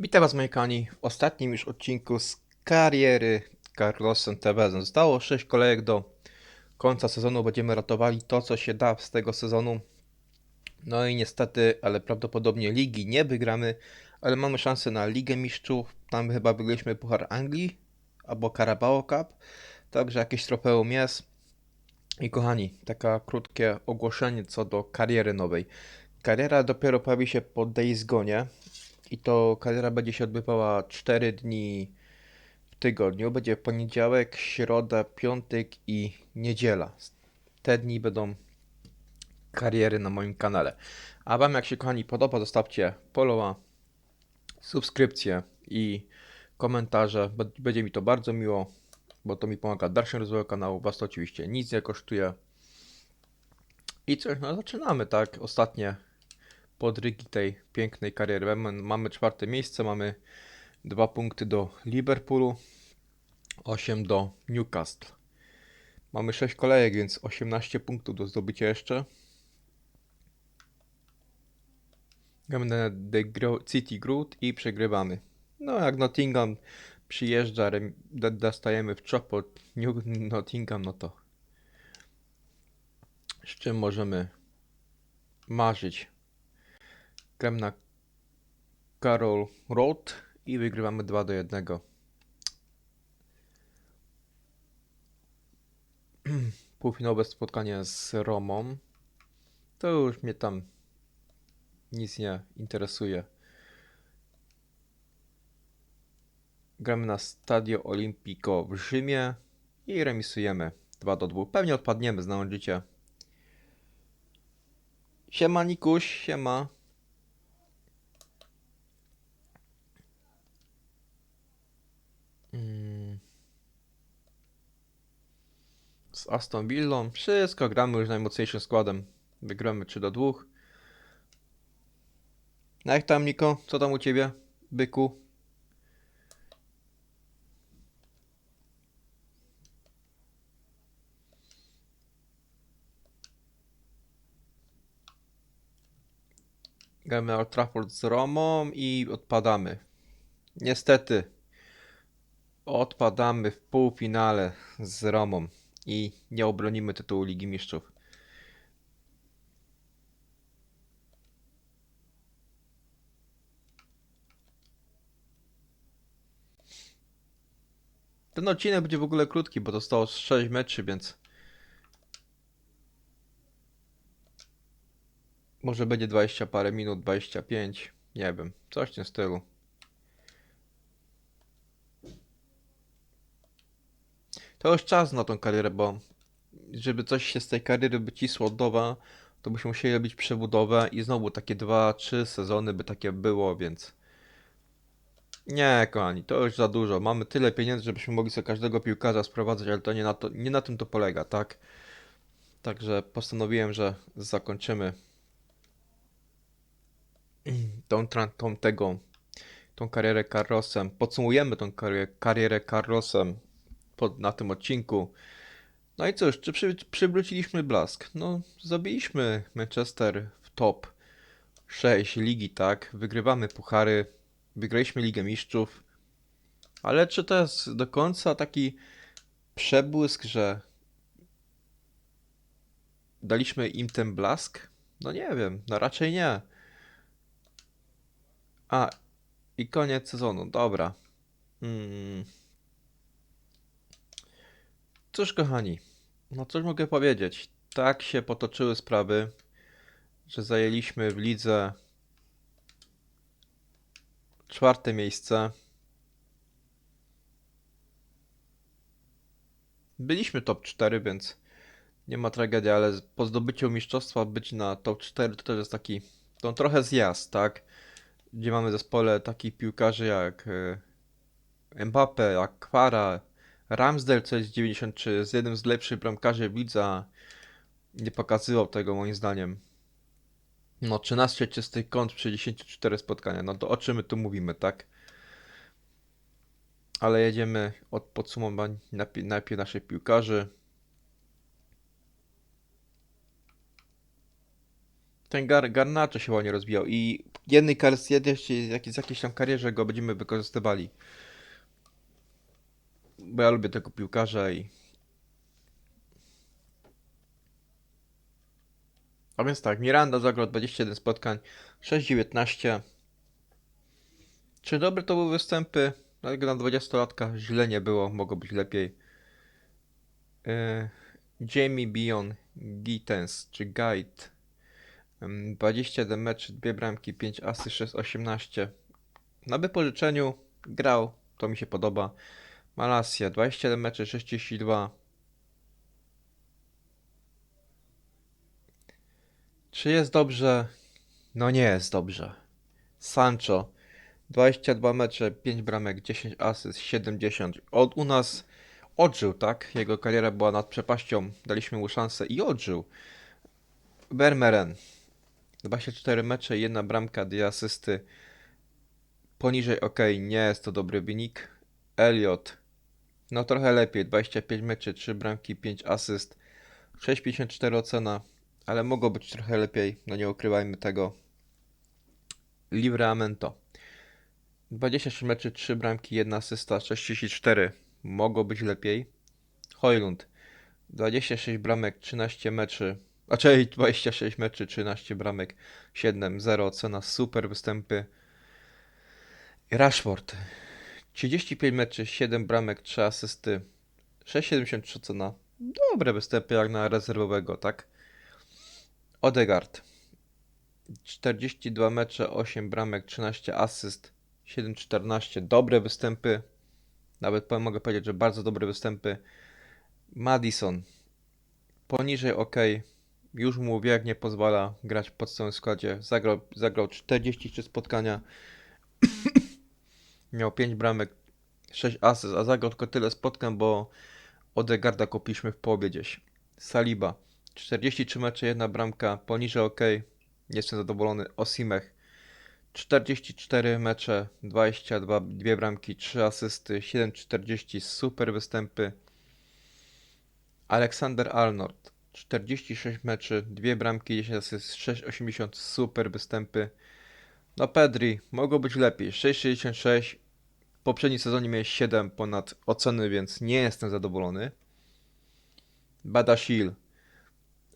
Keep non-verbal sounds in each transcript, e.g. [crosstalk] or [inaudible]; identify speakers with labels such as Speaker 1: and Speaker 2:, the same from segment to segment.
Speaker 1: Witam Was, moi kochani, w ostatnim już odcinku z kariery Carlosem TV. Zostało 6 kolejek do końca sezonu. Będziemy ratowali to, co się da z tego sezonu. No i niestety, ale prawdopodobnie ligi nie wygramy, ale mamy szansę na Ligę Mistrzów. Tam chyba wygraliśmy Puchar Anglii albo Carabao Cup. Także jakieś trofeum jest. I kochani, taka krótkie ogłoszenie co do kariery nowej. Kariera dopiero pojawi się po Days Gone i to kariera będzie się odbywała 4 dni w tygodniu. Będzie poniedziałek, środa, piątek i niedziela. Te dni będą kariery na moim kanale. A Wam jak się kochani podoba, zostawcie followa, subskrypcję i komentarze. Będzie mi to bardzo miło, bo to mi pomaga w dalszym rozwoju kanału. Was to oczywiście nic nie kosztuje. I coś, no zaczynamy, tak? Ostatnie podrygi tej pięknej kariery. Mamy, czwarte miejsce, mamy dwa punkty do Liverpoolu, 8 do Newcastle. Mamy 6 kolejek, więc 18 punktów do zdobycia jeszcze. Gramy na The City Groot i przegrywamy. No jak Nottingham przyjeżdża, dostajemy w czop od Nottingham, no to z czym możemy marzyć? Gram na Carol Road i wygrywamy 2 do 1. [clears throat] Półfinałowe spotkanie z Romą. To już mnie tam nic nie interesuje. Gramy na Stadio Olimpico w Rzymie i remisujemy 2 do 2. Pewnie odpadniemy, znając życie. Siema Nikuś, siema. Z Aston Villą. Wszystko gramy już najmocniejszym składem. Wygramy 3 do 2. No jak tam Niko? Co tam u ciebie? Byku? Gramy na Old Trafford z Romą i odpadamy. Niestety. Odpadamy w półfinale z Romą i nie obronimy tytułu Ligi Mistrzów. Ten odcinek będzie w ogóle krótki, bo zostało 6 meczy, więc może będzie 20 parę minut, 25, nie wiem, coś w tym stylu. To już czas na tą karierę, bo żeby coś się z tej kariery wycisło od nowa, to byśmy musieli robić przebudowę i znowu takie 2-3 sezony by takie było, więc nie, kochani, to już za dużo. Mamy tyle pieniędzy, żebyśmy mogli sobie każdego piłkarza sprowadzać, ale to nie na to, nie na tym to polega, tak? Także postanowiłem, że zakończymy [clears throat] tą, tą tego, tą karierę Carlosem. Podsumujemy tą karierę, karierę Carlosem pod, na tym odcinku. No i cóż, czy przy, przywróciliśmy blask? No, zabiliśmy Manchester w top 6 ligi, tak? Wygrywamy puchary, wygraliśmy Ligę Mistrzów. Ale czy to jest do końca taki przebłysk, że daliśmy im ten blask? No nie wiem, no raczej nie. A, i koniec sezonu, dobra. Mm. Cóż, kochani, no cóż mogę powiedzieć? Tak się potoczyły sprawy, że zajęliśmy w lidze czwarte miejsce. Byliśmy top 4, więc nie ma tragedii, ale po zdobyciu mistrzostwa być na top 4 to też jest taki, to trochę zjazd, tak? Gdzie mamy zespole takich piłkarzy jak e, Mbappe, jak Kwara, Ramsdale, co jest 93, jest jednym z lepszych bramkarzy w lidze, a nie pokazywał tego moim zdaniem. No, 13 czystych kąt przy 54 spotkania, no to o czym my tu mówimy, tak? Ale jedziemy od podsumowań najpierw, naszych piłkarzy. Ten Gar Garnacho się ładnie rozwijał i jednej kar- z jednej, jak- z jakiejś tam karierze go będziemy wykorzystywali. Bo ja lubię tego piłkarza i... A więc tak, Miranda zagrał 21 spotkań, 6-19. Czy dobre to były występy? No, jak na 20-latka źle nie było, mogło być lepiej. Yy, Jamie Bion Gittens, czy Guide. Ym, 21 meczy, 2 bramki, 5 asy, 6, 18. Na wypożyczeniu grał, to mi się podoba. Malasia, 27 meczy, 62. Czy jest dobrze? No nie jest dobrze. Sancho, 22 mecze, 5 bramek, 10 asyst, 70. Od u nas odżył, tak? Jego kariera była nad przepaścią. Daliśmy mu szansę i odżył. Vermeeren, 24 mecze, 1 bramka, 2 asysty. Poniżej ok, nie jest to dobry wynik. Elliot, no trochę lepiej, 25 meczy, 3 bramki, 5 asyst. 6,54 ocena, ale mogło być trochę lepiej, no nie ukrywajmy tego. Livramento. 23 meczy, 3 bramki, 1 asysta, 6,34. Mogło być lepiej. Hojlund. 26 bramek, 13 meczy. A czyli 26 meczy, 13 bramek, 7-0 ocena, super występy. Rashford. 35 meczy, 7 bramek, 3 asysty, 6,73 ocena. Dobre występy jak na rezerwowego, tak? Odegaard. 42 mecze, 8 bramek, 13 asyst, 7-14. Dobre występy. Nawet mogę powiedzieć, że bardzo dobre występy. Madison. Poniżej ok. Już mu wiek nie pozwala grać w podstawowym składzie. Zagrał, zagrał 43 spotkania. Miał 5 bramek, 6 asyst, a zagrał tylko tyle spotkań, bo Odegarda kupiliśmy w połowie gdzieś. Saliba. 43 mecze, 1 bramka, poniżej ok. Nie jestem zadowolony. Osimech. 44 mecze, 22, 2 bramki, 3 asysty, 7,40, super występy. Aleksander Arnold, 46 meczy, 2 bramki, 10 asyst, 6,80, super występy. No Pedri, mogło być lepiej, 6,66. Poprzednim sezonie miałeś 7 ponad oceny, więc nie jestem zadowolony. Badashil,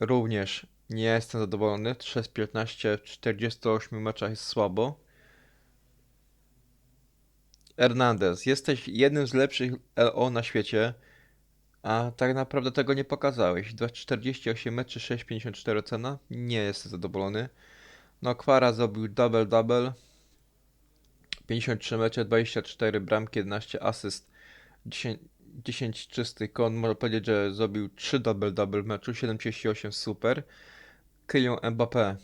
Speaker 1: również nie jestem zadowolony. 3 z 15 w 48 meczach jest słabo. Hernandez, jesteś jednym z lepszych LO na świecie, a tak naprawdę tego nie pokazałeś. 48 meczy, 6,54 cena. Nie jestem zadowolony. No, Kwara zrobił double-double. 53 mecze, 24 bramki, 11 asyst, 10, 10 czystych kon. Można powiedzieć, że zrobił 3 double-double w meczu, 78 super. Kylian Mbappé.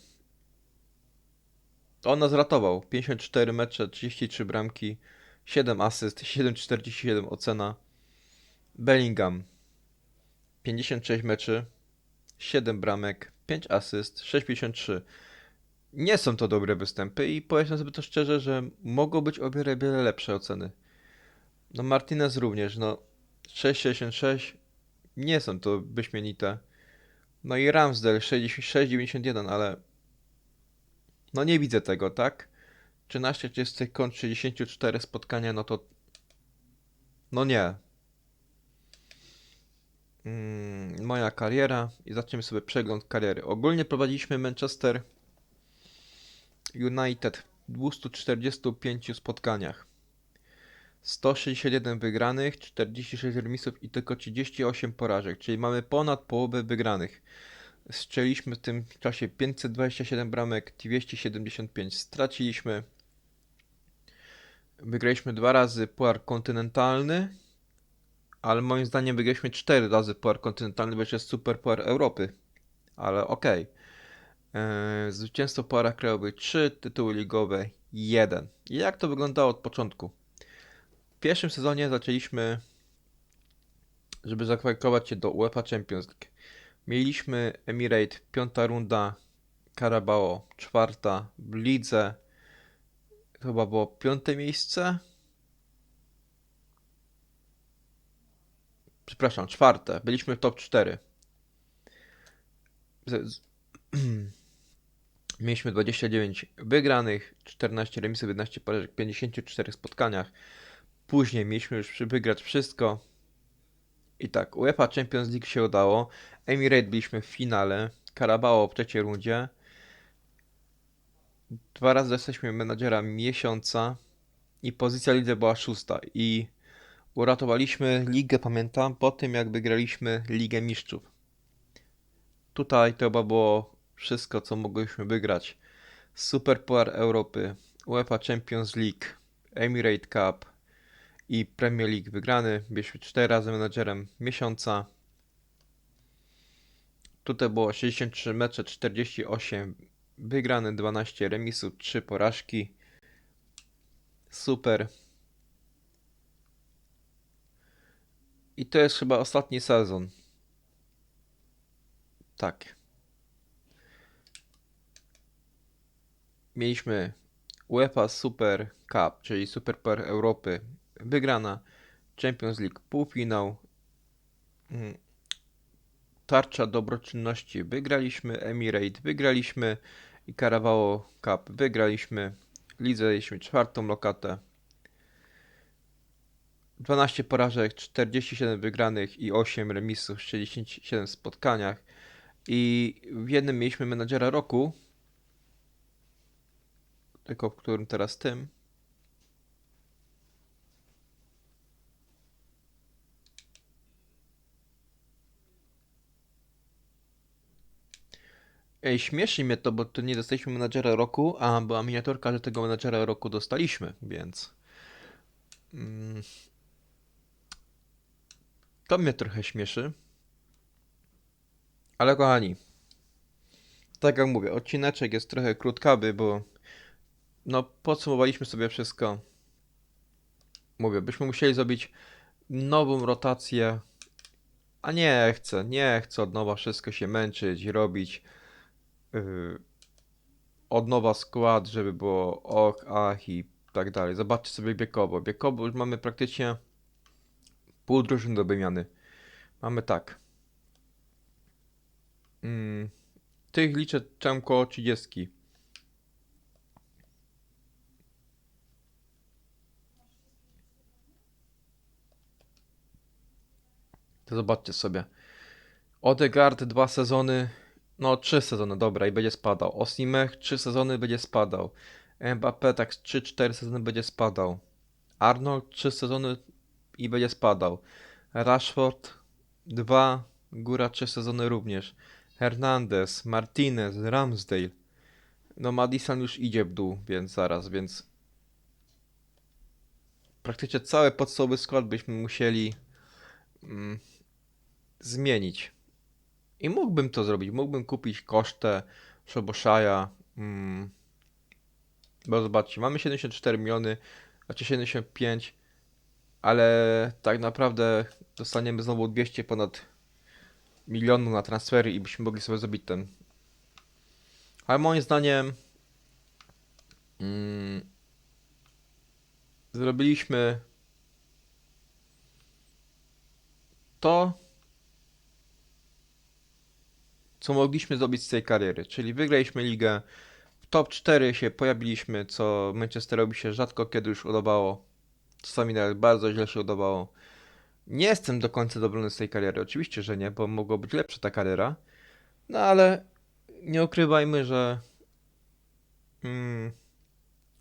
Speaker 1: On nas ratował. 54 mecze, 33 bramki, 7 asyst, 7,47 ocena. Bellingham. 56 meczy, 7 bramek, 5 asyst, 6,53. Nie są to dobre występy i powiedzmy sobie to szczerze, że mogą być o wiele, wiele lepsze oceny. No Martinez również, no 6,66 nie są to wyśmienite. No i Ramsdale 6,91, ale no nie widzę tego, tak? 13 czystych kąt 64 spotkania, no to no nie. Mm, moja kariera i zaczniemy sobie przegląd kariery. Ogólnie prowadziliśmy Manchester United w 245 spotkaniach. 161 wygranych, 46 remisów i tylko 38 porażek, czyli mamy ponad połowę wygranych. Strzeliśmy w tym czasie 527 bramek, 275 straciliśmy. Wygraliśmy dwa razy puar kontynentalny, ale moim zdaniem wygraliśmy cztery razy puar kontynentalny, bo jest super puar Europy. Ale okej. Eee, Zwycięstwo w puarach krajowych 3, tytuły ligowe 1. I jak to wyglądało od początku? W pierwszym sezonie zaczęliśmy, żeby zakwalifikować się do UEFA Champions League. Mieliśmy Emirate, piąta runda, Carabao, czwarta, w lidze chyba było piąte miejsce. Przepraszam, czwarte. Byliśmy w top 4. Z- z- [clears throat] Mieliśmy 29 wygranych, 14 remisów, 11 porażek w 54 spotkaniach. Później mieliśmy już wygrać wszystko. I tak, UEFA Champions League się udało. Emirate byliśmy w finale. Carabao w trzeciej rundzie. Dwa razy jesteśmy menadżera miesiąca. I pozycja lidze była szósta. I uratowaliśmy ligę, pamiętam, po tym jak wygraliśmy Ligę Mistrzów. Tutaj to chyba było wszystko, co mogliśmy wygrać. Super Puchar Europy, UEFA Champions League, Emirate Cup i Premier League wygrany. Byliśmy 4 razy menadżerem miesiąca. Tutaj było 63 mecze, 48 wygrane, 12 remisów, 3 porażki. Super. I to jest chyba ostatni sezon. Tak. Mieliśmy UEFA Super Cup, czyli Super Europy, wygrana. Champions League półfinał. Mm. Tarcza dobroczynności wygraliśmy, Emirate wygraliśmy i Carabao Cup wygraliśmy. Lidze mieliśmy czwartą lokatę. 12 porażek, 47 wygranych i 8 remisów w 67 spotkaniach. I w jednym mieliśmy menadżera roku, tylko w którym teraz tym. Ej, śmieszy mnie to, bo to nie dostaliśmy menadżera roku, a była miniaturka, że tego menadżera roku dostaliśmy, więc... Mm, to mnie trochę śmieszy. Ale kochani, tak jak mówię, odcineczek jest trochę krótkawy, bo no podsumowaliśmy sobie wszystko. Mówię, byśmy musieli zrobić nową rotację, a nie chcę, nie chcę od nowa wszystko się męczyć, robić yy, od nowa skład, żeby było och, ach i tak dalej. Zobaczcie sobie wiekowo. Wiekowo już mamy praktycznie pół drużyny do wymiany. Mamy tak. Mm, tych liczę koło 30. zobaczcie sobie. Odegaard dwa sezony, no trzy sezony, dobra, i będzie spadał. Osimech trzy sezony będzie spadał. Mbappé tak 3-4 sezony będzie spadał. Arnold trzy sezony i będzie spadał. Rashford dwa, góra trzy sezony również. Hernandez, Martinez, Ramsdale. No Madison już idzie w dół, więc zaraz, więc praktycznie cały podstawowy skład byśmy musieli mm, zmienić. I mógłbym to zrobić. Mógłbym kupić kosztę Szoboszaja. Mm, bo zobaczcie, mamy 74 miliony, znaczy 75, ale tak naprawdę dostaniemy znowu 200 ponad milionu na transfery i byśmy mogli sobie zrobić ten. Ale moim zdaniem mm, zrobiliśmy to, co mogliśmy zrobić z tej kariery, czyli wygraliśmy ligę, w top 4 się pojawiliśmy, co Manchesterowi się rzadko kiedy już udawało, czasami nawet bardzo źle się udawało. Nie jestem do końca zadowolony z tej kariery, oczywiście, że nie, bo mogła być lepsza ta kariera, no ale nie ukrywajmy, że mm,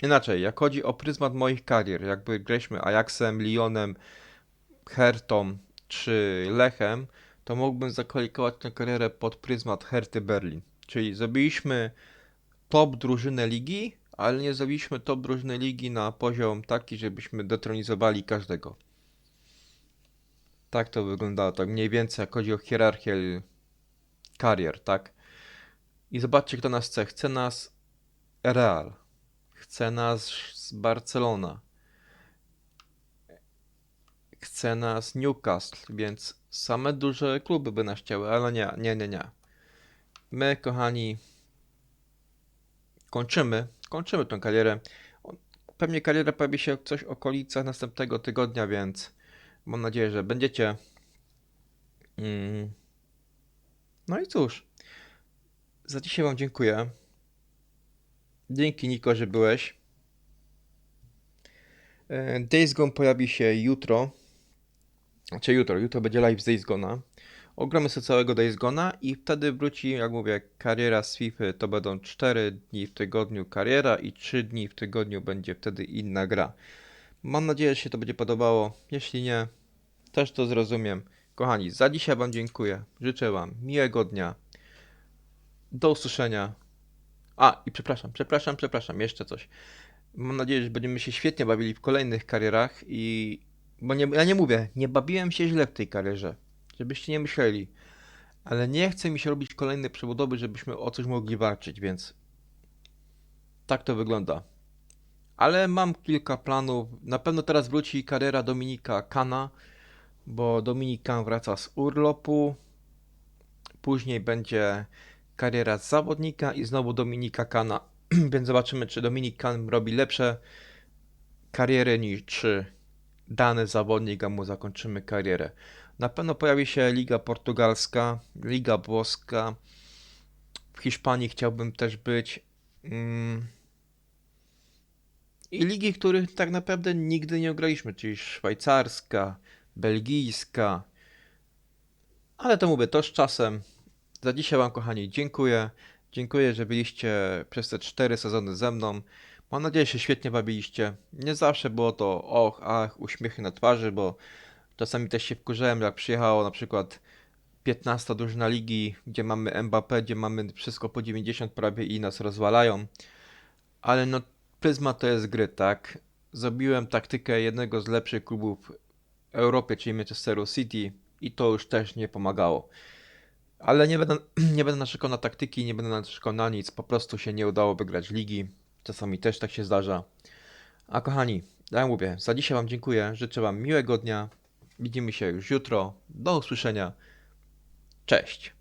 Speaker 1: inaczej, jak chodzi o pryzmat moich karier, jakby graliśmy Ajaxem, Lyonem, Hertą czy Lechem, to mógłbym zakwalifikować tę karierę pod pryzmat Herty Berlin. Czyli zrobiliśmy top drużynę ligi, ale nie zrobiliśmy top drużyny ligi na poziom taki, żebyśmy detronizowali każdego. Tak to wyglądało, tak mniej więcej jak chodzi o hierarchię karier, tak? I zobaczcie, kto nas chce. Chce nas Real. Chce nas z Barcelona. Chce nas Newcastle, więc same duże kluby by nas chciały, ale nie, nie, nie, nie. My, kochani, kończymy, kończymy tę karierę. Pewnie kariera pojawi się coś w okolicach następnego tygodnia, więc mam nadzieję, że będziecie. Mm. No i cóż, za dzisiaj Wam dziękuję. Dzięki Niko, że byłeś. E, Days Gone pojawi się jutro. Znaczy jutro, jutro będzie live z Days Gone'a. Ogramy sobie całego Days Gone'a i wtedy wróci, jak mówię, kariera z FIFA. To będą 4 dni w tygodniu kariera i 3 dni w tygodniu będzie wtedy inna gra. Mam nadzieję, że się to będzie podobało. Jeśli nie, też to zrozumiem. Kochani, za dzisiaj Wam dziękuję. Życzę Wam miłego dnia. Do usłyszenia. A, i przepraszam, przepraszam, przepraszam, jeszcze coś. Mam nadzieję, że będziemy się świetnie bawili w kolejnych karierach i... Bo nie, ja nie mówię, nie bawiłem się źle w tej karierze, żebyście nie myśleli. Ale nie chce mi się robić kolejnej przebudowy, żebyśmy o coś mogli walczyć, więc... Tak to wygląda. Ale mam kilka planów. Na pewno teraz wróci kariera Dominika Kana, bo Dominik Kan wraca z urlopu. Później będzie kariera zawodnika i znowu Dominika Kana. [clears throat] Więc zobaczymy, czy Dominik Kan robi lepsze kariery niż czy dany zawodnik, a mu zakończymy karierę. Na pewno pojawi się Liga Portugalska, Liga Włoska. W Hiszpanii chciałbym też być. Mm. I ligi, których tak naprawdę nigdy nie ograliśmy, czyli szwajcarska, belgijska. Ale to mówię, to z czasem. Za dzisiaj Wam, kochani, dziękuję. Dziękuję, że byliście przez te cztery sezony ze mną. Mam nadzieję, że się świetnie bawiliście. Nie zawsze było to och, ach, uśmiechy na twarzy, bo czasami też się wkurzałem, jak przyjechało na przykład 15 drużyna ligi, gdzie mamy Mbappé, gdzie mamy wszystko po 90 prawie i nas rozwalają. Ale no, Pryzma to jest gry, tak? Zrobiłem taktykę jednego z lepszych klubów w Europie, czyli Manchesteru City i to już też nie pomagało. Ale nie będę, [clears throat] nie będę narzekał na taktyki, nie będę narzekał na nic, po prostu się nie udało wygrać ligi. Czasami też tak się zdarza. A kochani, ja mówię, za dzisiaj Wam dziękuję, życzę Wam miłego dnia. Widzimy się już jutro. Do usłyszenia. Cześć.